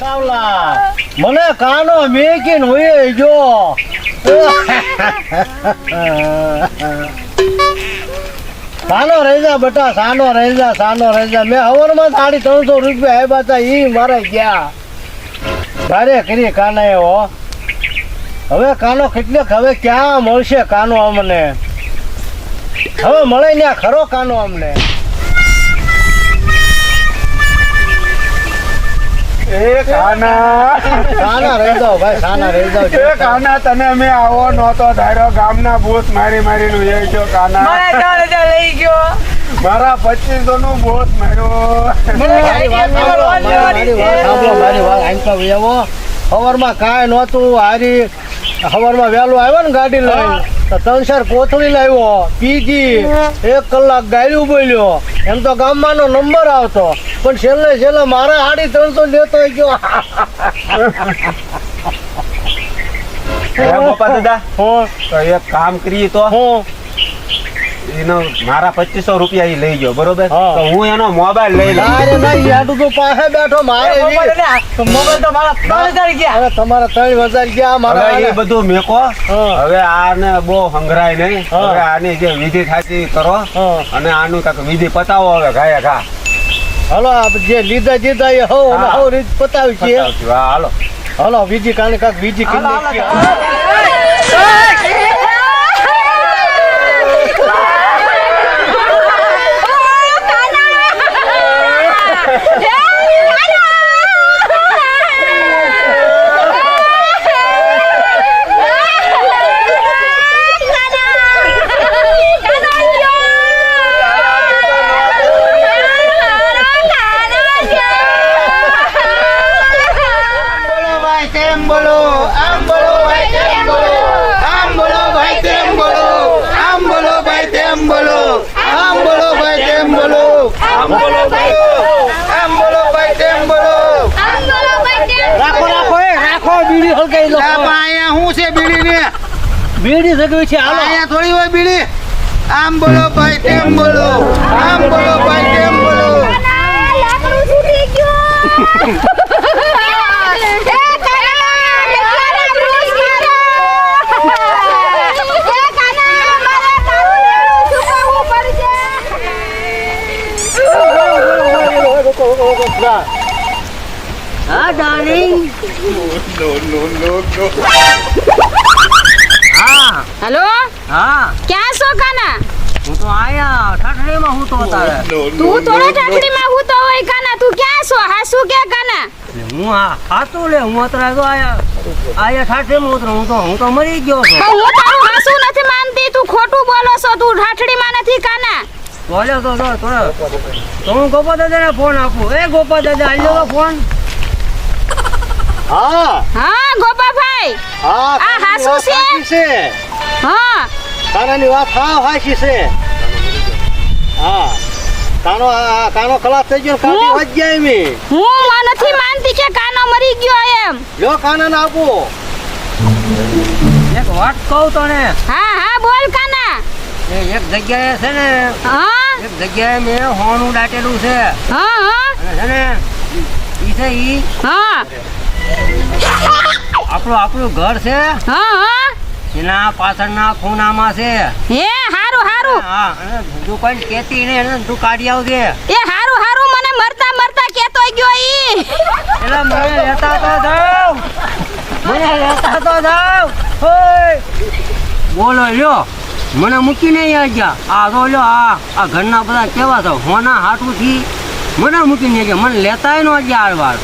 સાવલા મને કાનો મેકીન હોય જો. સાનો રહેજા બેટા, સાનો રહેજા સાનો રહેજા મેં હવરમાં સાડી ત્રણસો રૂપિયા આવ્યા હતા, ઈ મારે ગયા. ભારે કરી કાના એવો? હવે કાનો કેટલે હવે ક્યાં મળશે કાનો અમને? હવે મળે ને ખરો કાનો અમને. એ કાના સાના રહી જાઓ ભાઈ સાના રહી એ કાના તને મેં આવો નહોતો ધાર્યો ગામના ભૂત મારી મારી લઈ ગયો કાના મને ચાલે ચાલે લઈ ગયો. મારા પચીસો નું ભૂત માર્યો. મારી વાત સાંભળો, મારી- મારી વાત સાંભળો, મારી વાત આંખમાં વહી સવારમાં કાંઈ નહોતું હારી સવારમાં વહેલું આવ્યો ને ગાડી લઈને. તો ત્રણ ચાર કોથળી લાવ્યો પીજી એક કલાક ગાયું બોલ્યો. એમ તો ગામમાંનો નંબર આવતો. પણ છેલ્લે છેલ્લે મારા સાડી ત્રણસો લેતો ગયો. દાદા હું. તો એક કામ કરીએ તો. હું. એનો મારા પચીસો રૂપિયા એ લઈ ગયો બરોબર તો હું એનો મોબાઈલ લઈ લઉં અરે ના યાડું તો પાસે બેઠો મારે મોબાઈલ તો મારા ત્રણ હજાર ગયા અરે તમારા ત્રણ હજાર ગયા મારા એ બધું મેકો હવે આને બહુ હંગરાય નહીં હવે આની જે વિધિ થાતી કરો અને આનું કાંક વિધિ પતાવો હવે ઘાય ઘા હાલો આ જે લીધા જીધા એ હો અને હા. રીત પતાવી છે હાલો હાલો બીજી કાને કાંક બીજી કિંમત તેમ બોલો. આમ બોલો ભાઈ તેમ બોલો. આમ બોલો ભાઈ તેમ બોલો. આમ બોલો ભાઈ તેમ બોલો. આમ બોલો ભાઈ તેમ બોલો. આમ બોલો ભાઈ આમ બોલો ભાઈ તેમ બોલો. રાખો રાખો એ રાખો બીડી હલકાઈ લો. અહીંયા શું છે બીડી ને બીડી સગવી છે હાલો. અહીંયા થોડી હોય બીડી? આમ બોલો ભાઈ તેમ બોલો. આમ બોલો ભાઈ તેમ બોલો હા ડાર્લિંગ હા. હેલો હા. ક્યાં છો કાના? હું તો આયા ઠાઠડીમાં હું તો તારે તું થોડો ઠાઠડીમાં હું તો હોય કાના. તું ક્યાં છો? હા શું કે કાના? હું આ ખાતું લે હું અત્યારે તો આયા. આયા ઠાઠડીમાં ઉતરો હું તો હું તો મરી ગયો છું. હું તારું હાસું નથી માનતી તું ખોટું બોલો છો તું ઠાઠડીમાં નથી કાના. બોલ્યો તો તો તો તો હું ગોપા દાદાને ફોન આપું. એ ગોપા દાદા આલ્યો તો ફોન હા. હા ગોપાભાઈ હા આ હાસુ છે? હા. તારાની વાત હા હાસી છે. હા. કાનો કાનો ખલાસ થઈ ગયો હું? વાજ ગયા એમી. હું માં નથી માનતી કે કાનો મરી ગયો એમ. જો કાનાને આપો. એક વાત કહું તને. હા હા બોલ કાના. એક જગ્યાએ છે ને હા. એક જગ્યાએ મેં હોનું દાટેલું છે. હા હા. છે ને ઈ છે ઈ. હા. આપણું આપણું ઘર છે. હા હા. એના પાછળના ખૂણામાં છે. હે હારું હારું. હા અને તું કોઈ કેતી ને અને તું કાઢી આવજે. એ હારું હારું મને મરતા મરતા કેતો ગયો ઈ. એટલે મને લેતા તો જાવ. મને લેતા તો જાવ. ઓય. બોલો લ્યો. મને મૂકીને ગયા. આ તો લ્યો, આ આ ઘરના બધા કેવા છો? હોના હાટુથી મને મૂકીને ગયા. મને લેતાય ન ગયા આર વાર.